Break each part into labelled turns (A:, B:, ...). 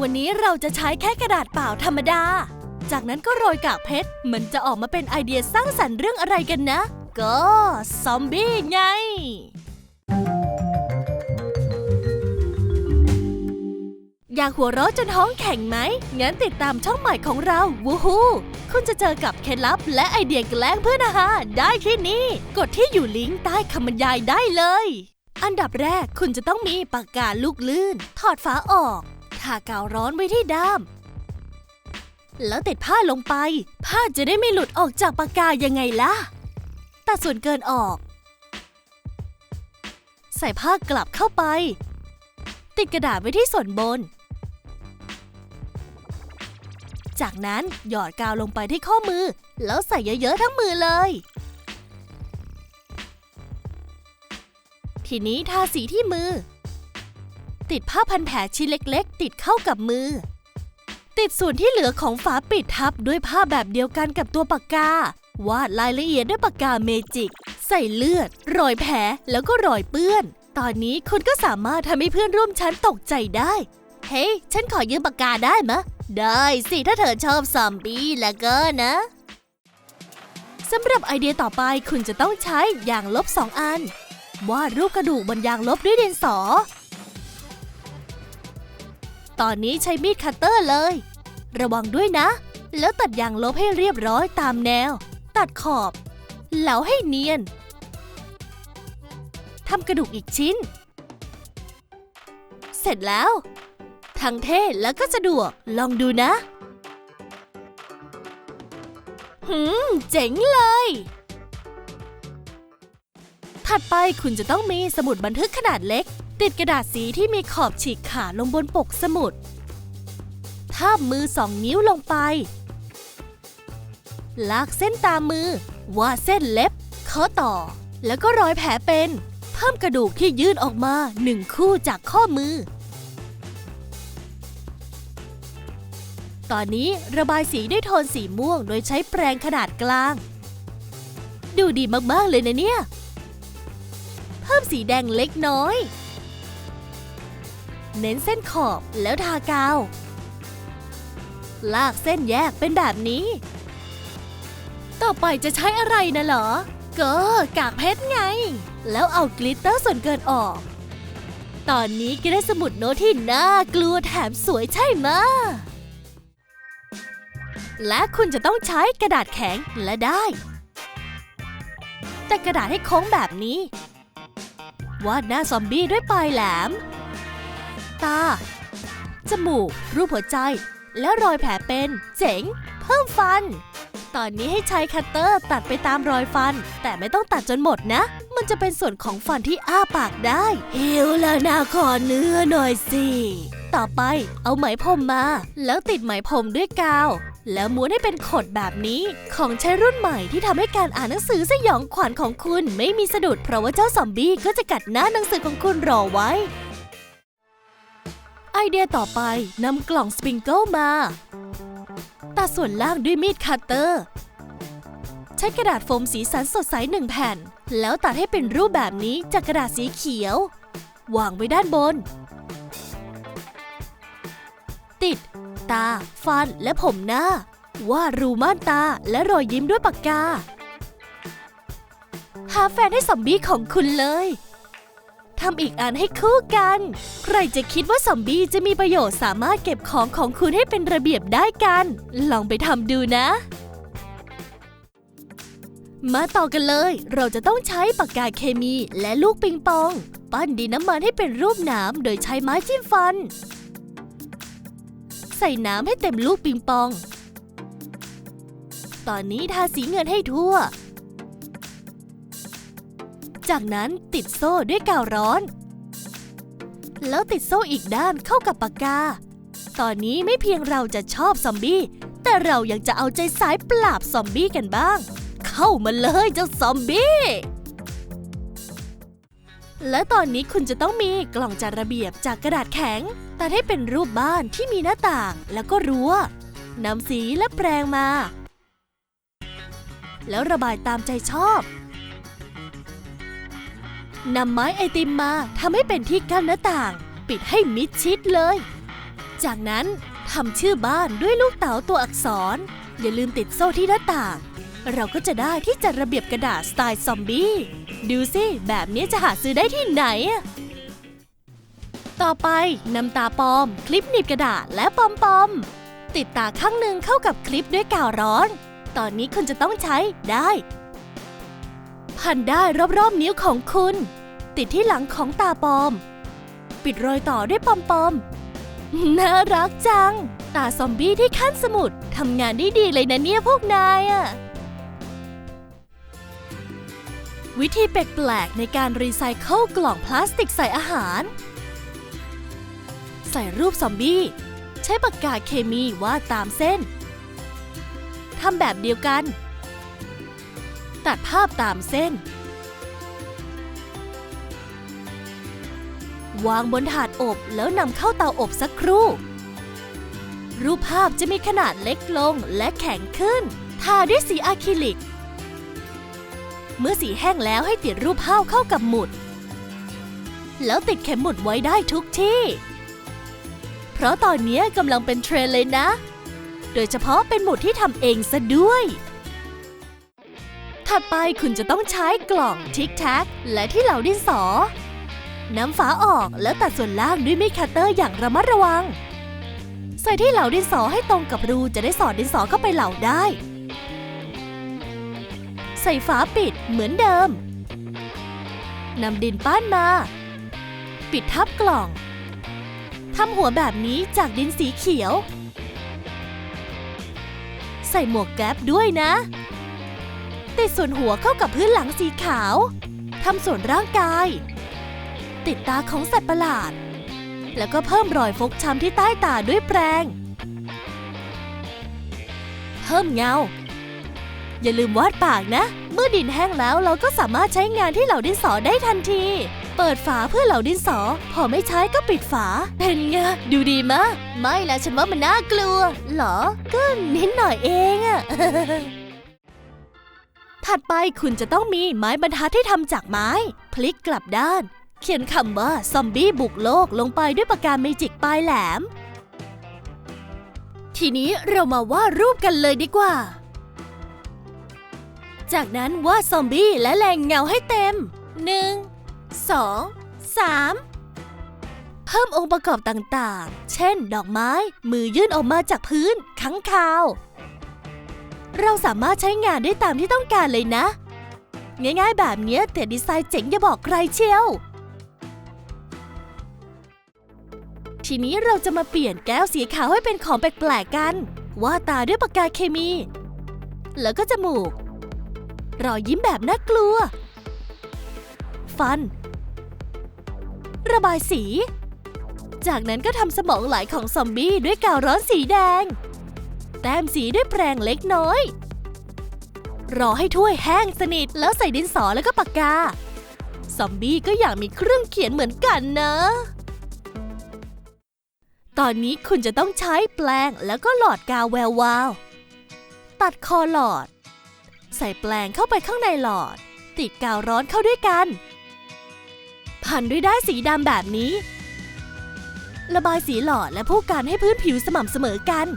A: วันนี้เราจะใช้แค่กระดาษเปล่าธรรมดา จากนั้นก็โรยกากเพชร มันจะออกมาเป็นไอเดียสร้างสรรค์เรื่องอะไรกันนะ ก็ซอมบี้ไง อยากหัวเราะจนท้องแข็งไหม งั้นติดตามช่องใหม่ของเราวูฮูคุณจะเจอกับเคล็ดลับและไอเดียแกล้งเพื่อนอาหารได้ที่นี่ กดที่อยู่ลิงก์ใต้คำบรรยายได้เลย อันดับแรกคุณจะต้องมีปากกาลูกลื่น ถอดฝาออก ทากาวร้อนไว้ที่ด้าม แล้วติดผ้าลงไป ผ้าจะได้ไม่หลุดออกจากปากกายังไงล่ะ ตัดส่วนเกินออก ใส่ผ้ากลับเข้าไป ติดกระดาษไว้ที่ส่วนบน จากนั้นหยอดกาวลงไปที่ข้อมือ แล้วใส่เยอะๆทั้งมือเลย ทีนี้ทาสีที่มือ ติดผ้าพันแผลชิ้นเล็ก ๆ ติดเข้ากับมือ ติดส่วนที่เหลือของฝาปิดทับด้วยผ้าแบบเดียวกันกับตัวปากกา วาดรายละเอียดด้วยปากกาเมจิก ใส่เลือด รอยแผลแล้วก็รอยเปื้อน ตอนนี้คุณก็สามารถทำให้เพื่อนร่วมชั้นตกใจได้ เฮ้ยฉันขอยืมปากกาได้ไหมได้สิถ้าเธอชอบซอมบี้แล้วก็นะสำหรับไอเดียต่อไปคุณจะต้องใช้ยางลบสองอัน วาดรูปกระดูกบนยางลบด้วยดินสอ ตอนนี้ใช้มีดคัตเตอร์เลย ระวังด้วยนะ แล้วตัดยางลบให้เรียบร้อยตามแนว ตัดขอบแล้วให้เนียนทำกระดูกอีกชิ้น เสร็จแล้ว ทั้งเท่แล้วก็สะดวกลองดูนะ หืม เจ๋งเลย ถัดไปคุณจะต้องมีสมุดบันทึกขนาดเล็ก ติดกระดาษสีที่มีขอบฉีกขาดลงบนปกสมุดทาบมือสองนิ้วลงไป ลากเส้นตามมือ วาดเส้นเล็บ ข้อต่อ แล้วก็รอยแผลเป็น เพิ่มกระดูกที่ยื่นออกมาหนึ่งคู่จากข้อมือ ตอนนี้ระบายสีด้วยโทนสีม่วงโดยใช้แปรงขนาดกลาง ดูดีมาก ๆ เลยนะเนี่ย เพิ่มสีแดงเล็กน้อย เน้นเส้นขอบแล้วทากาว ลากเส้นแยกเป็นแบบนี้ ต่อไปจะใช้อะไรนะเหรอ ก็กากเพชรไง แล้วเอากลิตเตอร์ส่วนเกินออก ตอนนี้ก็ได้สมุดโน้ตที่น่ากลัวแถมสวยใช่ไหมและคุณจะต้องใช้กระดาษแข็งและได้ แต่กระดาษให้โค้งแบบนี้ วาดหน้าซอมบี้ด้วยปลายแหลม ตา จมูก รูปหัวใจ และรอยแผลเป็น เจ๋ง เพิ่มฟัน ตอนนี้ให้ใช้คัตเตอร์ตัดไปตามรอยฟัน แต่ไม่ต้องตัดจนหมดนะ มันจะเป็นส่วนของฟันที่อ้าปากได้หิวแล้วนะขอเนื้อหน่อยสิ ต่อไปเอาไหมพรมมา แล้วติดไหมพรมด้วยกาว แล้วม้วนให้เป็นขดแบบนี้ ของใช้รุ่นใหม่ที่ทำให้การอ่านหนังสือสยองขวัญของคุณไม่มีสะดุดเพราะว่าเจ้าซอมบี้ก็จะกัดหน้าหนังสือของคุณรอไว้ ไอเดียต่อไปนำกล่องสปริงเกิลมา ตัดส่วนล่างด้วยมีดคัตเตอร์ ใช้กระดาษโฟมสีสันสดใสหนึ่งแผ่น แล้วตัดให้เป็นรูปแบบนี้จากกระดาษสีเขียว วางไว้ด้านบน ติด ตา ฟันและผมหน้า วาดรูม่านตาและรอยยิ้มด้วยปากกา หาแฟนให้ซอมบี้ของคุณเลย ทำอีกอันให้คู่กัน ใครจะคิดว่าซอมบี้จะมีประโยชน์สามารถเก็บของของคุณให้เป็นระเบียบได้กัน ลองไปทำดูนะ มาต่อกันเลย เราจะต้องใช้ปากกาเคมีและลูกปิงปอง ปั้นดินน้ำมันให้เป็นรูปหนามโดยใช้ไม้จิ้มฟัน ใส่น้ำให้เต็มลูกปิงปอง ตอนนี้ทาสีเงินให้ทั่ว จากนั้นติดโซ่ด้วยกาวร้อน แล้วติดโซ่อีกด้านเข้ากับปากกา ตอนนี้ไม่เพียงเราจะชอบซอมบี้ แต่เรายังจะเอาใจสายปราบซอมบี้กันบ้าง เข้ามาเลยเจ้าซอมบี้และตอนนี้คุณจะต้องมีกล่องจัดระเบียบจากกระดาษแข็งแต่ให้เป็นรูปบ้านที่มีหน้าต่างแล้วก็รั้วนำสีและแปรงมา แล้วระบายตามใจชอบ นำไม้ไอติมมาทำให้เป็นที่กั้นหน้าต่าง ปิดให้มิดชิดเลย จากนั้นทำชื่อบ้านด้วยลูกเต๋าตัวอักษร อย่าลืมติดโซ่ที่หน้าต่าง เราก็จะได้ที่จัดระเบียบกระดาษสไตล์ซอมบี้ ดูสิแบบนี้จะหาซื้อได้ที่ไหน ต่อไปนำตาปลอม คลิปหนีบกระดาษและปอมปอมๆติดตาข้างหนึ่งเข้ากับคลิปด้วยกาวร้อน ตอนนี้คุณจะต้องใช้ได้ พันได้รอบๆนิ้วของคุณ ติดที่หลังของตาปลอม ปิดรอยต่อด้วยปอมปอมๆน่ารักจัง ตาซอมบี้ที่ขั้นสมุดทำงานได้ดีเลยนะเนี่ยพวกนายอะวิธีแปลกๆในการรีไซเคิลกล่องพลาสติกใส่อาหาร ใส่รูปซอมบี้ ใช้ปากกาเคมีวาดตามเส้นทำแบบเดียวกัน ตัดภาพตามเส้น วางบนถาดอบแล้วนำเข้าเตาอบสักครู่ รูปภาพจะมีขนาดเล็กลงและแข็งขึ้น ทาด้วยสีอะคริลิก เมื่อสีแห้งแล้วให้ติดรูปภาพเข้ากับหมุด แล้วติดเข็มหมุดไว้ได้ทุกที่ เพราะตอนนี้กำลังเป็นเทรนเลยนะ โดยเฉพาะเป็นหมุดที่ทำเองซะด้วย ถัดไปคุณจะต้องใช้กล่องทิกแท็กและที่เหลาดินสอ น้ำฝาออกแล้วตัดส่วนล่างด้วยมีดคัตเตอร์อย่างระมัดระวัง ใส่ที่เหลาดินสอให้ตรงกับรูจะได้สอดดินสอเข้าไปเหลาได้ ใส่ฝาปิดเหมือนเดิมนำดินป้านมา ปิดทับกล่องทำหัวแบบนี้จากดินสีเขียว ใส่หมวกแก๊ปด้วยนะ ติดส่วนหัวเข้ากับพื้นหลังสีขาวทำส่วนร่างกาย ติดตาของสัตว์ประหลาด แล้วก็เพิ่มรอยฟกช้ำที่ใต้ตาด้วยแปรงเพิ่มเงา อย่าลืมวาดปากนะ เมื่อดินแห้งแล้วเราก็สามารถใช้งานที่เหล่าดินสอได้ทันที เปิดฝาเพื่อเหล่าดินสอ พอไม่ใช้ก็ปิดฝา เป็นไงดูดีมะ ไม่ละฉันว่ามันน่ากลัว หรอ ก็นิดหน่อยเองอะ ถัดไปคุณจะต้องมีไม้บรรทัดที่ทำจากไม้ พลิกกลับด้าน เขียนคำว่าซอมบี้บุกโลกลงไปด้วยปากกาเมจิกปลายแหลม ทีนี้เรามาวาดรูปกันเลยดีกว่า จากนั้นวาดซอมบี้และแรงเงาให้เต็ม 1 2 3 เพิ่มองค์ประกอบต่างๆ เช่น ดอกไม้ มือยื่นออกมาจากพื้น ขังคาว เราสามารถใช้งานได้ตามที่ต้องการเลยนะ ง่ายๆแบบนี้แต่ดีไซน์เจ๋งอย่าบอกใครเชียว ทีนี้เราจะมาเปลี่ยนแก้วสีขาวให้เป็นของแปลกๆกัน ว่าตาด้วยปากกาเคมี แล้วก็จมูก รอยยิ้มแบบน่ากลัว ฟัน ระบายสี จากนั้นก็ทำสมองไหลของซอมบี้ด้วยกาวร้อนสีแดง แต้มสีด้วยแปรงเล็กน้อย รอให้ถ้วยแห้งสนิทแล้วใส่ดินสอแล้วก็ปากกา ซอมบี้ก็อยากมีเครื่องเขียนเหมือนกันนะ ตอนนี้คุณจะต้องใช้แปรงแล้วก็หลอดกาวแวววาว ตัดคอหลอด ใส่แปรงเข้าไปข้างในหลอด ติดกาวร้อนเข้าด้วยกัน พันด้วยด้ายสีดำแบบนี้ระบายสีหลอดและผู้กันให้พื้นผิวสม่ำเสมอกัน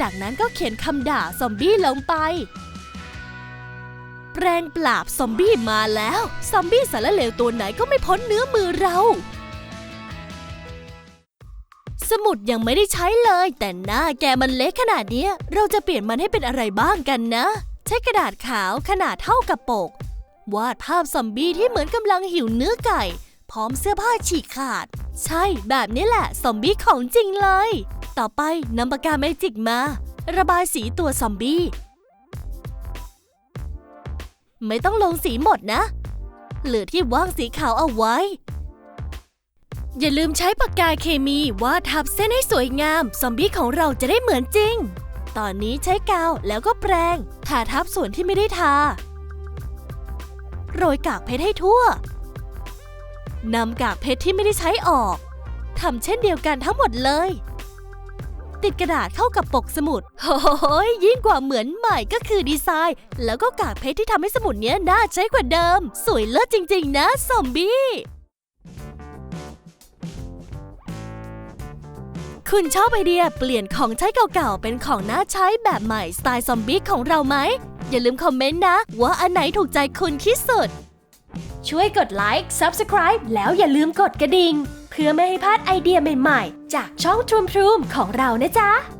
A: จากนั้นก็เขียนคำด่าซอมบี้ลงไป แปรงปราบซอมบี้มาแล้ว ซอมบี้สารเลวตัวไหนก็ไม่พ้นเนื้อมือเรา สมุดยังไม่ได้ใช้เลย แต่หน้าแกมันเล็กขนาดเนี้ย เราจะเปลี่ยนมันให้เป็นอะไรบ้างกันนะ ใช้กระดาษขาวขนาดเท่ากับปก วาดภาพซอมบี้ที่เหมือนกำลังหิวเนื้อไก่ พร้อมเสื้อผ้าฉีกขาด ใช่แบบนี้แหละ ซอมบี้ของจริงเลย ต่อไปนำปากกาเมจิกมา ระบายสีตัวซอมบี้ ไม่ต้องลงสีหมดนะ เหลือที่ว่างสีขาวเอาไว้ อย่าลืมใช้ปากกาเคมีวาดทับเส้นให้สวยงาม ซอมบี้ของเราจะได้เหมือนจริง ตอนนี้ใช้กาวแล้วก็แปรงทาทับส่วนที่ไม่ได้ทา โรยกากเพชรให้ทั่วนำกากเพชรที่ไม่ได้ใช้ออกทำเช่นเดียวกันทั้งหมดเลย ติดกระดาษเข้ากับปกสมุดโอ้ยยิ่งกว่าเหมือนใหม่ก็คือดีไซน์ แล้วก็กากเพชรที่ทำให้สมุดเนี้ยน่าใช้กว่าเดิม สวยเลิศจริง ๆ นะซอมบี้คุณชอบไอเดียเปลี่ยนของใช้เก่าๆ เป็นของน่าใช้แบบใหม่สไตล์ซอมบี้ของเราไหม อย่าลืมคอมเมนต์นะ ว่าอันไหนถูกใจคุณที่สุด
B: ช่วยกดไลค์ Subscribe แล้วอย่าลืมกดกระดิ่ง เพื่อไม่ให้พลาดไอเดียใหม่ๆ จากช่องทรูมทรูมของเรานะจ๊ะ